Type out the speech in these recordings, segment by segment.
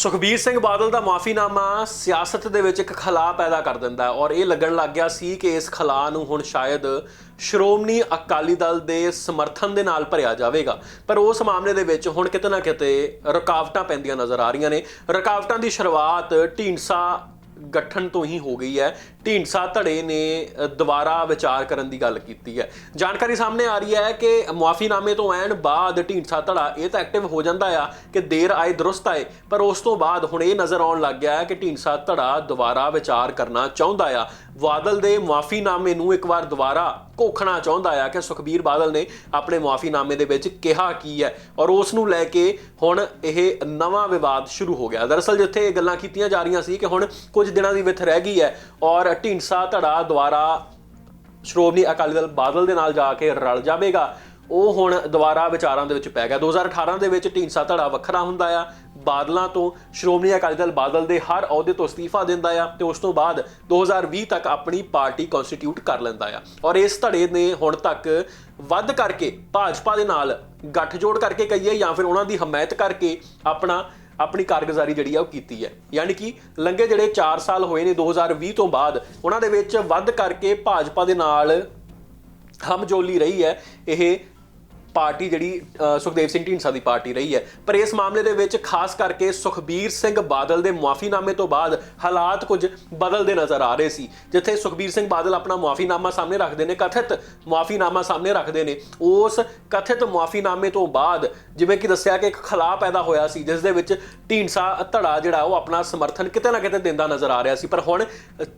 ਸੁਖਬੀਰ ਸਿੰਘ ਬਾਦਲ ਦਾ ਮਾਫੀਨਾਮਾ ਸਿਆਸਤ ਦੇ ਵਿੱਚ ਇੱਕ ਖਲਾ ਪੈਦਾ ਕਰ ਦਿੰਦਾ ਹੈ ਔਰ ਇਹ ਲੱਗਣ ਲੱਗ ਗਿਆ ਸੀ ਕਿ ਇਸ ਖਲਾ ਨੂੰ ਹੁਣ ਸ਼ਾਇਦ ਸ਼੍ਰੋਮਣੀ ਅਕਾਲੀ ਦਲ ਦੇ ਸਮਰਥਨ ਦੇ ਨਾਲ ਭਰਿਆ ਜਾਵੇਗਾ। ਪਰ ਉਸ ਮਾਮਲੇ ਦੇ ਵਿੱਚ ਹੁਣ ਕਿਤੇ ਨਾ ਕਿਤੇ ਰੁਕਾਵਟਾਂ ਪੈਂਦੀਆਂ ਨਜ਼ਰ ਆ ਰਹੀਆਂ ਨੇ। ਰੁਕਾਵਟਾਂ ਦੀ ਸ਼ੁਰੂਆਤ ਢੀਂਡਸਾ ਗਠਨ ਤੋਂ ਹੀ ਹੋ ਗਈ ਹੈ। ਢੀਂਡਸਾ ਧੜੇ ਨੇ ਦੁਬਾਰਾ ਵਿਚਾਰ ਕਰਨ ਦੀ ਗੱਲ ਕੀਤੀ ਹੈ। ਜਾਣਕਾਰੀ ਸਾਹਮਣੇ ਆ ਰਹੀ ਹੈ ਕਿ ਮੁਆਫੀਨਾਮੇ ਤੋਂ ਐਨ ਬਾਅਦ ਢੀਂਡਸਾ ਧੜਾ ਇਹ ਤਾਂ ਐਕਟਿਵ ਹੋ ਜਾਂਦਾ ਆ ਕਿ ਦੇਰ ਆਏ, ਦਰੁਸਤ ਆਏ, ਪਰ ਉਸ ਤੋਂ ਬਾਅਦ ਹੁਣ ਇਹ ਨਜ਼ਰ ਆਉਣ ਲੱਗ ਗਿਆ ਹੈ ਕਿ ਢੀਂਡਸਾ ਧੜਾ ਦੁਬਾਰਾ ਵਿਚਾਰ ਕਰਨਾ ਚਾਹੁੰਦਾ ਆ। ਬਾਦਲ ਦੇ ਮੁਆਫੀਨਾਮੇ ਨੂੰ ਇੱਕ ਵਾਰ ਦੁਬਾਰਾ ਘੋਖਣਾ ਚਾਹੁੰਦਾ ਆ ਕਿ ਸੁਖਬੀਰ ਬਾਦਲ ਨੇ ਆਪਣੇ ਮੁਆਫੀਨਾਮੇ ਦੇ ਵਿੱਚ ਕਿਹਾ ਕੀ ਹੈ ਔਰ ਉਸ ਨੂੰ ਲੈ ਕੇ ਹੁਣ ਇਹ ਨਵਾਂ ਵਿਵਾਦ ਸ਼ੁਰੂ ਹੋ ਗਿਆ। ਦਰਅਸਲ ਜਿੱਥੇ ਇਹ ਗੱਲਾਂ ਕੀਤੀਆਂ ਜਾ ਰਹੀਆਂ ਸੀ ਕਿ ਹੁਣ ਕੁਝ ਦਿਨਾਂ ਦੀ ਵਿੱਥ ਰਹਿ ਗਈ ਹੈ ਔਰ ਢੀਂਡਸਾ ਧੜਾ ਦੁਬਾਰਾ ਸ਼੍ਰੋਮਣੀ ਅਕਾਲੀ ਦਲ ਬਾਦਲ ਦੇ ਨਾਲ ਜਾ ਕੇ ਰਲ ਜਾਵੇਗਾ। ਉਹ ਹੁਣ ਦੁਬਾਰਾ ਵਿਚਾਰਾਂ ਦੇ ਵਿੱਚ ਪੈ ਗਿਆ। 2018 ਦੇ ਵਿੱਚ ਢੀਂਡਸਾ ਧੜਾ ਵੱਖਰਾ ਹੁੰਦਾ ਆ। ਬਾਦਲਾਂ ਤੋਂ ਸ਼੍ਰੋਮਣੀ ਅਕਾਲੀ ਦਲ ਬਾਦਲ ਦੇ ਹਰ ਅਹੁਦੇ ਤੋਂ ਅਸਤੀਫਾ ਦਿੰਦਾ ਆ ਤੇ ਉਸ ਤੋਂ ਬਾਅਦ 2020 ਤੱਕ ਆਪਣੀ ਪਾਰਟੀ ਕਨਸਟੀਟਿਊਟ ਕਰ ਲੈਂਦਾ ਆ। ਔਰ ਇਸ ਧੜੇ ਨੇ ਹੁਣ ਤੱਕ ਵੱਧ ਕਰਕੇ ਭਾਜਪਾ ਦੇ ਨਾਲ ਗੱਠਜੋੜ ਕਰਕੇ ਕਹੀਏ ਜਾਂ ਫਿਰ ਉਹਨਾਂ ਦੀ ਹਮਾਇਤ ਕਰਕੇ ਆਪਣਾ ਆਪਣੀ ਕਾਰਗੁਜ਼ਾਰੀ ਜਿਹੜੀ ਆ ਉਹ ਕੀਤੀ ਹੈ। ਯਾਨੀ ਕਿ ਲੰਘੇ ਜਿਹੜੇ 4 ਸਾਲ ਹੋਏ ਨੇ 2020 ਤੋਂ ਬਾਅਦ, ਉਹਨਾਂ ਦੇ ਵਿੱਚ ਵੱਧ ਕਰਕੇ ਭਾਜਪਾ ਦੇ ਨਾਲ ਹਮਜੋਲੀ ਰਹੀ ਹੈ। ਇਹ ਪਾਰਟੀ ਜਿਹੜੀ ਸੁਖਦੇਵ ਸਿੰਘ ਢੀਂਡਸਾ ਦੀ ਪਾਰਟੀ ਰਹੀ ਹੈ। ਪਰ ਇਸ ਮਾਮਲੇ ਦੇ ਵਿੱਚ ਖਾਸ ਕਰਕੇ ਸੁਖਬੀਰ ਸਿੰਘ ਬਾਦਲ ਦੇ ਮੁਆਫੀਨਾਮੇ ਤੋਂ ਬਾਅਦ ਹਾਲਾਤ ਕੁਝ ਬਦਲਦੇ ਨਜ਼ਰ ਆ ਰਹੇ ਸੀ। ਜਿੱਥੇ ਸੁਖਬੀਰ ਸਿੰਘ ਬਾਦਲ ਆਪਣਾ ਮੁਆਫੀਨਾਮਾ ਸਾਹਮਣੇ ਰੱਖਦੇ ਨੇ, ਕਥਿਤ ਮੁਆਫੀਨਾਮਾ ਸਾਹਮਣੇ ਰੱਖਦੇ ਨੇ। ਉਸ ਕਥਿਤ ਮੁਆਫੀਨਾਮੇ ਤੋਂ ਬਾਅਦ ਜਿਵੇਂ ਕਿ ਦੱਸਿਆ ਕਿ ਇੱਕ ਖਲਾ ਪੈਦਾ ਹੋਇਆ ਸੀ, ਜਿਸ ਦੇ ਵਿੱਚ ਢੀਂਡਸਾ ਧੜਾ ਜਿਹੜਾ ਉਹ ਆਪਣਾ ਸਮਰਥਨ ਕਿਤੇ ਨਾ ਕਿਤੇ ਦਿੰਦਾ ਨਜ਼ਰ ਆ ਰਿਹਾ ਸੀ। ਪਰ ਹੁਣ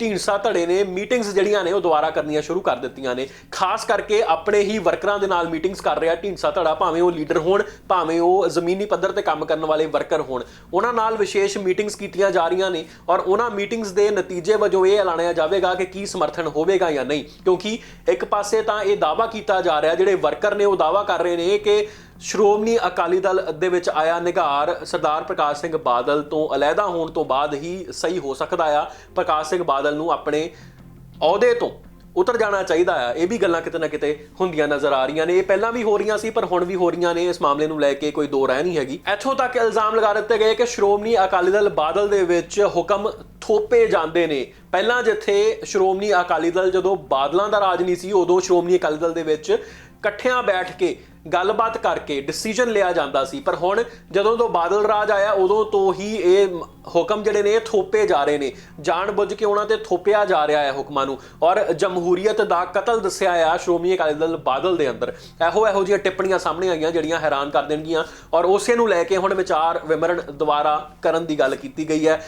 ਢੀਂਡਸਾ ਧੜੇ ਨੇ ਮੀਟਿੰਗਸ ਜਿਹੜੀਆਂ ਨੇ ਉਹ ਦੁਬਾਰਾ ਕਰਨੀਆਂ ਸ਼ੁਰੂ ਕਰ ਦਿੱਤੀਆਂ ਨੇ। ਖਾਸ ਕਰਕੇ ਆਪਣੇ ਹੀ ਵਰਕਰਾਂ ਦੇ ਨਾਲ ਮੀਟਿੰਗਸ ਕਰ ਰਿਹਾ ਢੀਂਡਸਾ ਧੜਾ ਭਾਵੇਂ ਉਹ ਲੀਡਰ ਹੋਣ, ਭਾਵੇਂ ਉਹ ਜ਼ਮੀਨੀ ਪੱਧਰ ਤੇ ਕੰਮ ਕਰਨ ਵਾਲੇ ਵਰਕਰ ਹੋਣ। ਉਹਨਾਂ ਨਾਲ ਵਿਸ਼ੇਸ਼ ਮੀਟਿੰਗਸ ਕੀਤੀਆਂ ਜਾ ਰਹੀਆਂ ਨੇ ਔਰ ਉਹਨਾਂ ਮੀਟਿੰਗਸ ਦੇ ਨਤੀਜੇ ਵਜੋਂ ਇਹ ਐਲਾਨਿਆ ਜਾਵੇਗਾ ਕਿ ਕੀ ਸਮਰਥਨ ਹੋਵੇਗਾ ਜਾਂ ਨਹੀਂ। ਕਿਉਂਕਿ ਇੱਕ ਪਾਸੇ ਤਾਂ ਇਹ ਦਾਵਾ ਕੀਤਾ ਜਾ ਰਿਹਾ, ਜਿਹੜੇ ਵਰਕਰ ਨੇ ਉਹ ਦਾਵਾ ਕਰ ਰਹੇ ਨੇ ਕਿ ਸ਼੍ਰੋਮਣੀ ਅਕਾਲੀ ਦਲ ਦੇ ਵਿੱਚ ਆਇਆ ਨਿਗਾਰ ਸਰਦਾਰ ਪ੍ਰਕਾਸ਼ ਸਿੰਘ ਬਾਦਲ ਤੋਂ ਅਲੱਗਾ ਹੋਣ ਤੋਂ ਬਾਅਦ ਹੀ ਸਹੀ ਹੋ ਸਕਦਾ ਆ। ਪ੍ਰਕਾਸ਼ ਸਿੰਘ ਬਾਦਲ ਨੂੰ ਆਪਣੇ ਅਹੁਦੇ ਤੋਂ ਉਤਰ ਜਾਣਾ ਚਾਹੀਦਾ ਆ ਇਹ ਵੀ ਗੱਲਾਂ ਕਿਤੇ ਨਾ ਕਿਤੇ ਹੁੰਦੀਆਂ ਨਜ਼ਰ ਆ ਰਹੀਆਂ ਨੇ। ਇਹ ਪਹਿਲਾਂ ਵੀ ਹੋ ਰਹੀਆਂ ਸੀ, ਪਰ ਹੁਣ ਵੀ ਹੋ ਰਹੀਆਂ ਨੇ। ਇਸ ਮਾਮਲੇ ਨੂੰ ਲੈ ਕੇ ਕੋਈ ਦੋ ਰਾਏ ਨਹੀਂ ਹੈਗੀ। ਇੱਥੋਂ ਤੱਕ ਇਲਜ਼ਾਮ ਲਗਾ ਦਿੱਤੇ ਗਏ ਕਿ ਸ਼੍ਰੋਮਣੀ ਅਕਾਲੀ ਦਲ ਬਾਦਲ ਦੇ ਵਿੱਚ ਹੁਕਮ ਥੋਪੇ ਜਾਂਦੇ ਨੇ। ਪਹਿਲਾਂ ਜਿੱਥੇ ਸ਼੍ਰੋਮਣੀ ਅਕਾਲੀ ਦਲ ਜਦੋਂ ਬਾਦਲਾਂ ਦਾ ਰਾਜ ਨਹੀਂ ਸੀ, ਉਦੋਂ ਸ਼੍ਰੋਮਣੀ ਅਕਾਲੀ ਦਲ ਦੇ ਵਿੱਚ ਇਕੱਠਿਆਂ ਬੈਠ ਕੇ ਗੱਲਬਾਤ ਕਰਕੇ ਡਿਸੀਜਨ ਲਿਆ ਜਾਂਦਾ ਸੀ। ਪਰ ਹੁਣ ਜਦੋਂ ਤੋਂ ਬਾਦਲ ਰਾਜ ਆਇਆ, ਉਦੋਂ ਤੋਂ ਹੀ ਇਹ ਹੁਕਮ ਜਿਹੜੇ ਨੇ, ਇਹ ਥੋਪੇ ਜਾ ਰਹੇ ਨੇ। ਜਾਣ ਬੁੱਝ ਕੇ ਉਹਨਾਂ ਤੇ ਥੋਪਿਆ ਜਾ ਰਿਹਾ ਹੈ ਹੁਕਮਾਂ ਨੂੰ। ਔਰ ਜਮਹੂਰੀਅਤ ਦਾ ਕਤਲ ਦੱਸਿਆ ਆ ਸ਼੍ਰੋਮਣੀ ਅਕਾਲੀ ਦਲ ਬਾਦਲ ਦੇ ਅੰਦਰ। ਇਹੋ ਇਹੋ ਜਿਹੀਆਂ ਟਿੱਪਣੀਆਂ ਸਾਹਮਣੇ ਆਈਆਂ, ਜਿਹੜੀਆਂ ਹੈਰਾਨ ਕਰ ਦੇਣਗੀਆਂ। ਔਰ ਉਸੇ ਨੂੰ ਲੈ ਕੇ ਹੁਣ ਵਿਚਾਰ ਵਿਮਰਨ ਦੁਆਰਾ ਕਰਨ ਦੀ ਗੱਲ ਕੀਤੀ ਗਈ ਹੈ।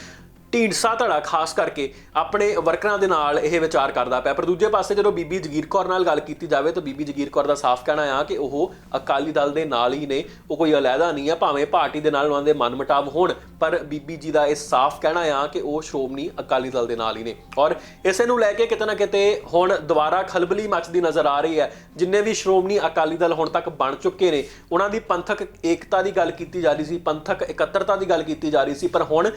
ਢੀਂਡਸਾ ਧੜਾ ਖਾਸ ਕਰਕੇ ਆਪਣੇ ਵਰਕਰਾਂ ਦੇ ਨਾਲ ਇਹ ਵਿਚਾਰ ਕਰਦਾ ਪਿਆ। ਪਰ ਦੂਜੇ ਪਾਸੇ ਜਦੋਂ ਬੀਬੀ ਜਗੀਰ ਕੌਰ ਨਾਲ ਗੱਲ ਕੀਤੀ ਜਾਵੇ ਤਾਂ ਬੀਬੀ ਜਗੀਰ ਕੌਰ ਦਾ ਸਾਫ਼ ਕਹਿਣਾ ਆ ਕਿ ਉਹ ਅਕਾਲੀ ਦਲ ਦੇ ਨਾਲ ਹੀ ਨੇ, ਉਹ ਕੋਈ ਅਲੱਗਾ ਨਹੀਂ ਆ, ਭਾਵੇਂ ਪਾਰਟੀ ਦੇ ਨਾਲ ਉਹਨਾਂ ਦੇ ਮਨਮਟਾਵ ਹੋਣ, ਪਰ ਬੀਬੀ ਜੀ ਦਾ ਇਹ ਸਾਫ਼ ਕਹਿਣਾ ਆ ਕਿ ਉਹ ਸ਼੍ਰੋਮਣੀ ਅਕਾਲੀ ਦਲ ਦੇ ਨਾਲ ਹੀ ਨੇ। ਔਰ ਇਸੇ ਨੂੰ ਲੈ ਕੇ ਕਿਤੇ ਨਾ ਕਿਤੇ ਹੁਣ ਦੁਬਾਰਾ ਖਲਬਲੀ ਮੱਚਦੀ ਨਜ਼ਰ ਆ ਰਹੀ ਹੈ। ਜਿੰਨੇ ਵੀ ਸ਼੍ਰੋਮਣੀ ਅਕਾਲੀ ਦਲ ਹੁਣ ਤੱਕ ਬਣ ਚੁੱਕੇ ਨੇ, ਉਹਨਾਂ ਦੀ ਪੰਥਕ ਏਕਤਾ ਦੀ ਗੱਲ ਕੀਤੀ ਜਾ ਰਹੀ ਸੀ, ਪੰਥਕ ਇਕੱਤਰਤਾ ਦੀ ਗੱਲ ਕੀਤੀ ਜਾ ਰਹੀ ਸੀ, ਪਰ ਹੁਣ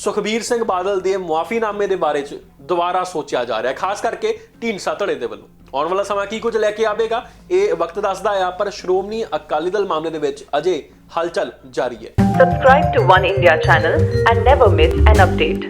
ਸੁਖਬੀਰ ਸਿੰਘ ਬਾਦਲ ਦੇ ਮੁਆਫੀਨਾਮੇ ਦੇ ਬਾਰੇ ਚ ਦੁਬਾਰਾ ਸੋਚਿਆ ਜਾ ਰਿਹਾ ਖਾਸ ਕਰਕੇ ਢੀਂਡਸਾ ਧੜੇ ਦੇ ਵੱਲੋਂ ਆਉਣ ਵਾਲਾ ਸਮਾਂ ਕੀ ਕੁਝ ਲੈ ਕੇ ਆਵੇਗਾ, ਇਹ ਵਕਤ ਦੱਸਦਾ ਆ, ਪਰ ਸ਼੍ਰੋਮਣੀ ਅਕਾਲੀ ਦਲ ਮਾਮਲੇ ਦੇ ਵਿੱਚ ਅਜੇ ਹਲਚਲ ਜਾਰੀ ਹੈ Subscribe to One India channel and never miss an update.